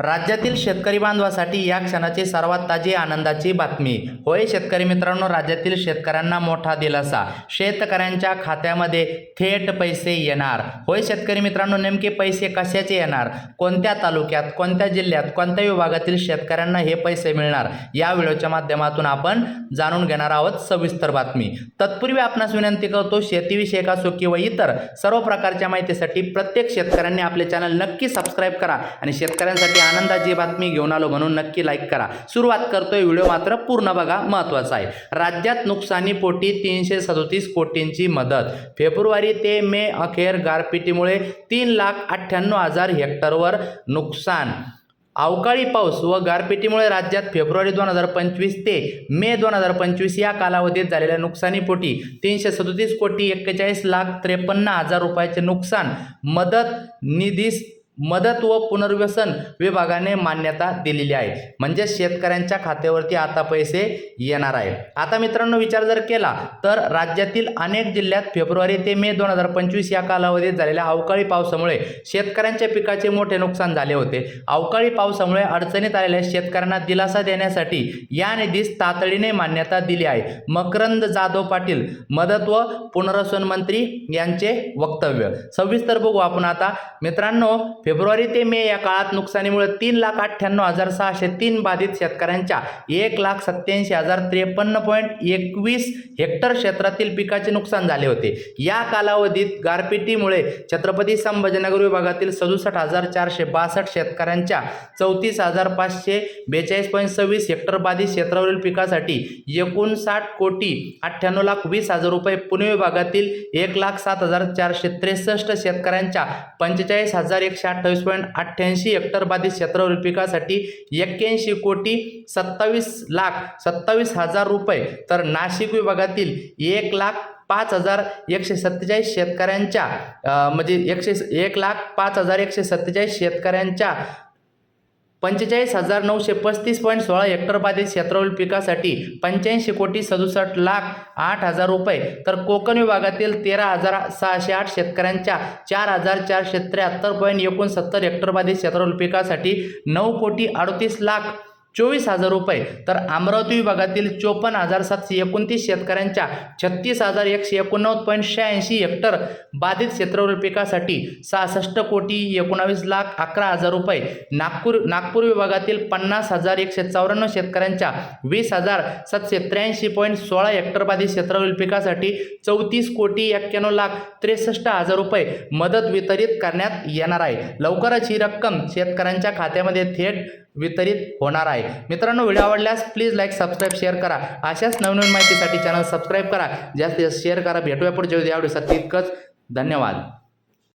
राज्यातील शेतकरी बांधवासाठी या क्षणाची सर्वात ताजी आनंदाची बातमी. होय शेतकरी मित्रांनो राज्यातील शेतकऱ्यांना मोठा दिलासा. शेतकऱ्यांच्या खात्यामध्ये थेट पैसे येणार. होय शेतकरी मित्रांनो नेमके पैसे कशाचे येणार? कोणत्या तालुक्यात कोणत्या जिल्ह्यात कोणत्या विभागातील शेतकऱ्यांना हे पैसे मिळणार? या व्हिडिओच्या माध्यमातून आपण जाणून घेणार आहोत सविस्तर बातमी. तत्पूर्वी आपणास विनंती करतो शेतीविषयक असो किंवा इतर सर्व प्रकारच्या माहितीसाठी प्रत्येक शेतकऱ्यांनी आपले चॅनल नक्की सबस्क्राईब करा आणि शेतकऱ्यांसाठी आनंदाची बातमी घेऊन आलो म्हणून नक्की लाईक करा. सुरुवात करतोय व्हिडिओ मात्र पूर्ण बघा महत्त्वाचा आहे. राज्यात नुकसानीपोटी तीनशे सदोतीस कोटींची मदत. फेब्रुवारी ते मे अखेर गारपिटीमुळे तीन लाख अठ्ठ्याण्णव हजार हेक्टरवर नुकसान. अवकाळी पाऊस व गारपिटीमुळे राज्यात फेब्रुवारी दोन हजार पंचवीस ते मे दोन हजार पंचवीस या कालावधीत झालेल्या नुकसानीपोटी तीनशे सदोतीस कोटी एक्केचाळीस लाख त्रेपन्न हजार रुपयाचे नुकसान. मदत निधीस मदत व पुनर्वसन विभागाने मान्यता दिलेली आहे. म्हणजे शेतकऱ्यांच्या खात्यावरती आता पैसे येणार आहे आता मित्रांनो विचार जर केला तर राज्यातील अनेक जिल्ह्यात फेब्रुवारी ते मे दोन हजार पंचवीस या कालावधीत झालेल्या अवकाळी पावसामुळे शेतकऱ्यांच्या पिकाचे मोठे नुकसान झाले होते. अवकाळी पावसामुळे अडचणीत आलेल्या शेतकऱ्यांना दिलासा देण्यासाठी या निधीस तातडीने मान्यता दिली आहे. मकरंद जाधव पाटील मदत व पुनर्वसन मंत्री यांचे वक्तव्य. सविस्तर बघू आपण आता. मित्रांनो फेब्रुवारी ते मे या काळात नुकसानीमुळे तीन लाख अठ्ठ्याण्णव हजार सहाशे तीन बाधित शेतकऱ्यांच्या एक लाख सत्याऐंशी हजार त्रेपन्न पॉईंट एकवीस हेक्टर क्षेत्रातील पिकाचे नुकसान झाले होते. या कालावधीत गारपिटीमुळे छत्रपती संभाजीनगर विभागातील सदुसष्ट हजार चारशे बासष्ट शेतकऱ्यांच्या चौतीस हजार पाचशे बेचाळीस पॉईंट सव्वीस हेक्टर बाधित क्षेत्रावरील पिकासाठी एकोणसाठ कोटी अठ्ठ्याण्णव लाख वीस हजार रुपये पुणे विभागातील एक लाख सात हजार चारशे त्रेसष्ट शेतकऱ्यांच्या पंचेचाळीस हजार एकशे अठ्ठावीस पॉईंट अठ्ठ्याऐंशी हेक्टर बाधित क्षेत्रावरील पिकासाठी एक्क्याऐंशी कोटी सत्तावीस लाख सत्तावीस हजार रुपये. तर नाशिक विभागातील एक लाख पाच हजार एकशे सत्तेचाळीस शेतकऱ्यांच्या म्हणजे एकशे एक लाख पाच हजार एकशे सत्तेचाळीस शेतकऱ्यांच्या पंचेचाळीस हजार नऊशे पस्तीस पॉईंट सोळा हेक्टर बाधित क्षेत्रावरील पिकासाठी पंच्याऐंशी कोटी सदुसष्ट लाख आठ हजार रुपये. तर कोकण विभागातील तेरा हजार सहाशे आठ शेतकऱ्यांच्या चार हजार चारशे त्र्याहत्तर पॉईंट एकोणसत्तर हेक्टर बाधित क्षेत्रावरील पिकासाठी नऊ कोटी अडतीस लाख चोवीस हजार रुपये. तर अमरावती विभागातील चोपन्न हजार सातशे एकोणतीस शेतकऱ्यांच्या छत्तीस हजार एकशे एकोणनव्वद पॉईंट शहाऐंशी हेक्टर बाधित क्षेत्रावरील पिकासाठी सहासष्ट कोटी एकोणावीस लाख अकरा हजार रुपये. नागपूर नागपूर विभागातील पन्नास हजार एकशे चौऱ्याण्णव शेतकऱ्यांच्या वीस हजार सातशे त्र्याऐंशी पॉईंट सोळा हेक्टर बाधित क्षेत्रावरील पिकासाठी चौतीस कोटी एक्क्याण्णव लाख त्रेसष्ट हजार रुपये मदत वितरित करण्यात येणार आहे. लवकरच ही रक्कम शेतकऱ्यांच्या खात्यामध्ये थेट वितरित होणार आहे. मित्रांनो व्हिडिओ आवडल्यास प्लीज लाईक सबस्क्राईब शेअर करा. अशाच नवनवीन माहितीसाठी चॅनल सबस्क्राईब करा. जास्तीत जास्त शेअर करा. भेटूया पुढच्या व्हिडिओ आवडीसाठी इतकंच. धन्यवाद.